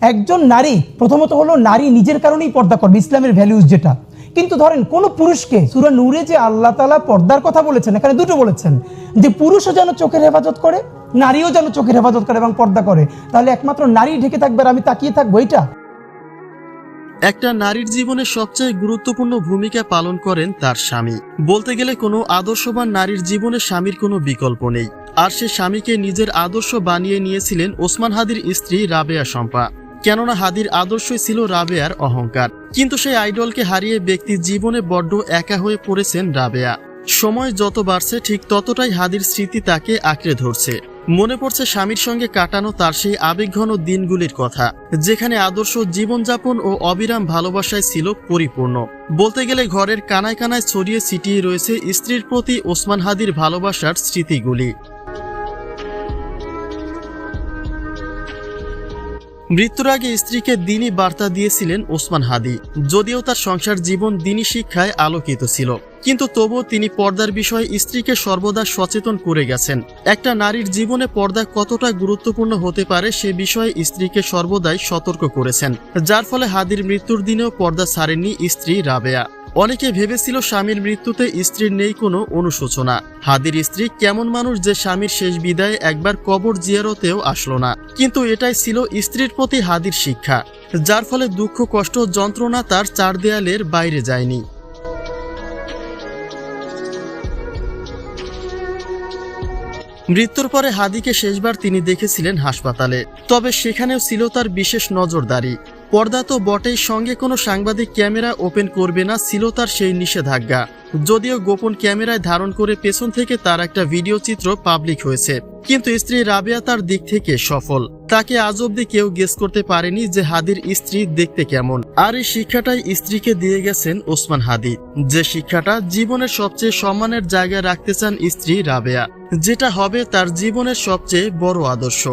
একজন নারী প্রথমত হলো নারী নিজের কারণেই পর্দা করবে, ইসলামের ভ্যালিউজ যেটা। কিন্তু ধরেন কোন পুরুষকে সুরা নূরে যে আল্লাহ তালা পর্দার কথা বলেছেন, এখানে দুটো বলেছেন, যে পুরুষও যেন চোখের হেফাজত করে, নারীও যেন চোখের হেফাজত করে এবং পর্দা করে। তাহলে একমাত্র নারী ঢেকে থাকবে আর আমি তাকিয়ে থাকব এটা একটা নারীর জীবনে সবচেয়ে গুরুত্বপূর্ণ ভূমিকা পালন করেন তার স্বামী। বলতে গেলে কোনো আদর্শবান নারীর জীবনে স্বামীর কোনো বিকল্প নেই। আর সে স্বামীকে নিজের আদর্শ বানিয়ে নিয়েছিলেন ওসমান হাদির স্ত্রী রাবেয়া শম্পা। কেননা হাদির আদর্শই ছিল রাবেয়ার অহংকার। কিন্তু সেই আইডলকে হারিয়ে ব্যক্তি জীবনে বড্ড একা হয়ে পড়েছেন রাবেয়া। সময় যত বাড়ছে, ঠিক ততটাই হাদির স্মৃতি তাকে আঁকড়ে ধরছে। মনে পড়ছে স্বামীর সঙ্গে কাটানো তার সেই আবেগঘন দিনগুলির কথা, যেখানে আদর্শ জীবনযাপন ও অবিরাম ভালোবাসায় ছিল পরিপূর্ণ। বলতে গেলে ঘরের কানায় কানায় ছড়িয়ে ছিটিয়ে রয়েছে স্ত্রীর প্রতি ওসমান হাদির ভালোবাসার স্মৃতিগুলি। মৃত্যুর আগে স্ত্রীকে দিনই বার্তা দিয়েছিলেন ওসমান হাদি, যদিও তার সংসার জীবন দিনই শিক্ষায় আলোকিত ছিল। কিন্তু তবুও তিনি পর্দার বিষয়ে স্ত্রীকে সর্বদা সচেতন করে গেছেন। একটা নারীর জীবনে পর্দা কতটা গুরুত্বপূর্ণ হতে পারে সে বিষয়ে স্ত্রীকে সর্বদাই সতর্ক করেছেন, যার ফলে হাদির মৃত্যুর দিনেও পর্দা ছাড়েননি স্ত্রী রাবেয়া। অনেকে ভেবেছিল স্বামীর মৃত্যুতে স্ত্রীর নেই কোনো অনুশোচনা। হাদির স্ত্রী কেমন মানুষ যে স্বামীর শেষ বিদায়ে একবার কবর জিয়ারতেও আসলো না। কিন্তু এটাই ছিল স্ত্রীর প্রতি হাদির শিক্ষা, যার ফলে দুঃখ, কষ্ট, যন্ত্রণা তার চার দেয়ালের বাইরে যায়নি। মৃত্যুর পরে হাদিকে শেষবার তিনি দেখেছিলেন হাসপাতালে, তবে সেখানেও ছিল তার বিশেষ নজরদারি। পর্দা তো বটেই, সঙ্গে কোনো সাংবাদিক ক্যামেরা ওপেন করবে না, ছিল তার সেই নিষেধাজ্ঞা। যদিও গোপন ক্যামেরায় ধারণ করে পেছন থেকে তার একটা ভিডিও চিত্র পাবলিক হয়েছে। কিন্তু স্ত্রী রাবেয়া তার দিক থেকে সফল। তাকে আজ অব্দি কেউ গেস করতে পারেনি যে হাদির স্ত্রী দেখতে কেমন। আর এই শিক্ষাটাই স্ত্রীকে দিয়ে গেছেন ওসমান হাদি। যে শিক্ষাটা জীবনের সবচেয়ে সম্মানের জায়গায় রাখতে চান স্ত্রী রাবেয়া। যেটা হবে তার জীবনের সবচেয়ে বড় আদর্শ।